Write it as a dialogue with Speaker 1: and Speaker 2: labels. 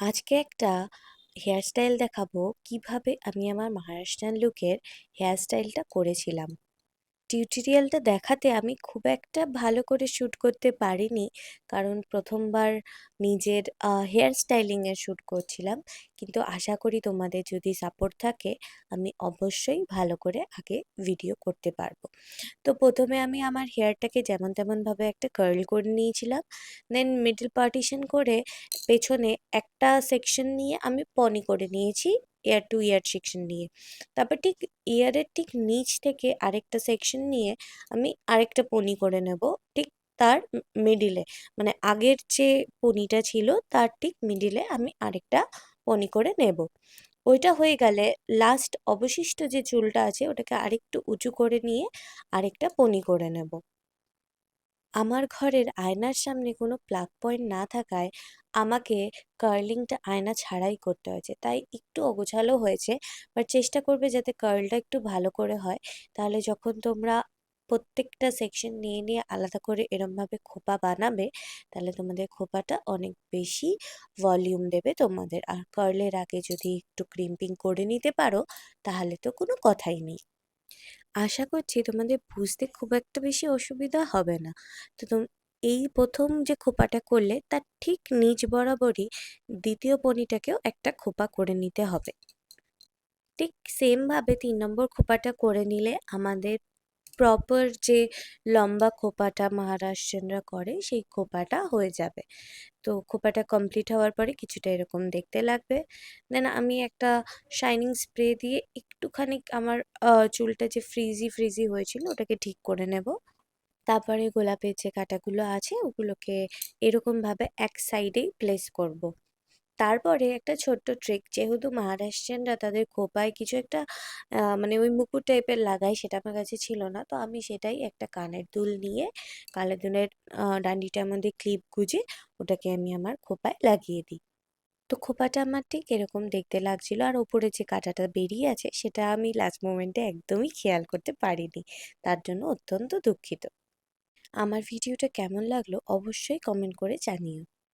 Speaker 1: আজকে একটা হেয়ারস্টাইল দেখাবো কীভাবে আমি আমার মহারাষ্ট্রান লুকের হেয়ারস্টাইলটা করেছিলাম। টিউটোরিয়ালটা দেখাতে আমি খুব একটা ভালো করে শ্যুট করতে পারিনি, কারণ প্রথমবার নিজের হেয়ার স্টাইলিংয়ের শ্যুট করছিলাম। কিন্তু আশা করি তোমাদের যদি সাপোর্ট থাকে, আমি অবশ্যই ভালো করে আগে ভিডিও করতে পারব। তো প্রথমে আমি আমার হেয়ারটাকে যেমন তেমনভাবে একটা কার্ল করে নিয়েছিলাম। দেন মিডল পার্টিশন করে পেছনে একটা সেকশন নিয়ে আমি পনি করে নিয়েছি ইয়ার টু ইয়ার সেকশন নিয়ে। তারপর ঠিক ইয়ারের ঠিক নিচ থেকে আরেকটা সেকশন নিয়ে আমি আরেকটা পনি করে নেব, ঠিক তার মিডিলে মানে আগের যে পনিটা ছিল, তার ঠিক মিডিলে আমি আরেকটা পনি করে নেব। ওইটা হয়ে গেলে লাস্ট অবশিষ্ট যে চুলটা আছে, ওটাকে আরেকটু উঁচু করে নিয়ে আরেকটা পনি করে নেব। আমার ঘরের আয়নার সামনে কোনো প্লাগ পয়েন্ট না থাকায় আমাকে কার্লিংটা আয়না ছাড়াই করতে হয়েছে। তাই একটু অগোছালো হয়েছে বাট চেষ্টা করবে যাতে কার্লটা একটু ভালো করে হয়। তাহলে যখন তোমরা প্রত্যেকটা সেকশন নিয়ে নিয়ে আলাদা করে এরমভাবে খোপা বানাবে, তাহলে তোমাদের খোপাটা অনেক বেশি ভলিউম দেবে তোমাদের। আর কার্লের আগে যদি একটু ক্রিম্পিং করে নিতে পারো, তাহলে তো কোনো কথাই নেই। আশা করছি তোমাদের বুঝতে খুব একটা বেশি অসুবিধা হবে না। তো এই প্রথম যে খোপাটা করলে, তার ঠিক নিচ বরাবরই দ্বিতীয় পনিটাকেও একটা খোপা করে নিতে হবে। ঠিক সেমভাবে তিন নম্বর খোপাটা করে নিলে আমাদের প্রপার যে লম্বা খোপাটা মহারাষ্ট্রিয়ানরা করে, সেই খোপাটা হয়ে যাবে। তো খোপাটা কমপ্লিট হওয়ার পরে কিছুটা এরকম দেখতে লাগবে। দেন আমি একটা শাইনিং স্প্রে দিয়ে একটুখানি আমার চুলটা যে ফ্রিজি ফ্রিজি হয়েছিল, ওটাকে ঠিক করে নেব। তারপরে গোলাপের যে কাটাগুলো আছে, ওগুলোকে এরকমভাবে এক সাইডেই প্লেস করব। তারপরে একটা ছোট্ট ট্রিক যেহেতু মহারাষ্ট্রিয়ানরা তাদের খোপায় কিছু একটা মানে ওই মুকুট টাইপের লাগায় সেটা আমার কাছে ছিল না। তো আমি সেটাই একটা কানের দুল নিয়ে, কানের দুলের ডান্ডিটার মধ্যে ক্লিপ গুঁজে, ওটাকে আমি আমার খোপায় লাগিয়ে দিই। তো খোপাটা আমার ঠিক এরকম দেখতে লাগছিল, আর ওপরে যে কাঁটাটা বেরিয়ে আছে, সেটা আমি লাস্ট মোমেন্টে একদমই খেয়াল করতে পারিনি। তার জন্য অত্যন্ত দুঃখিত। আমার ভিডিওটা কেমন লাগল, অবশ্যই কমেন্ট করে জানিও।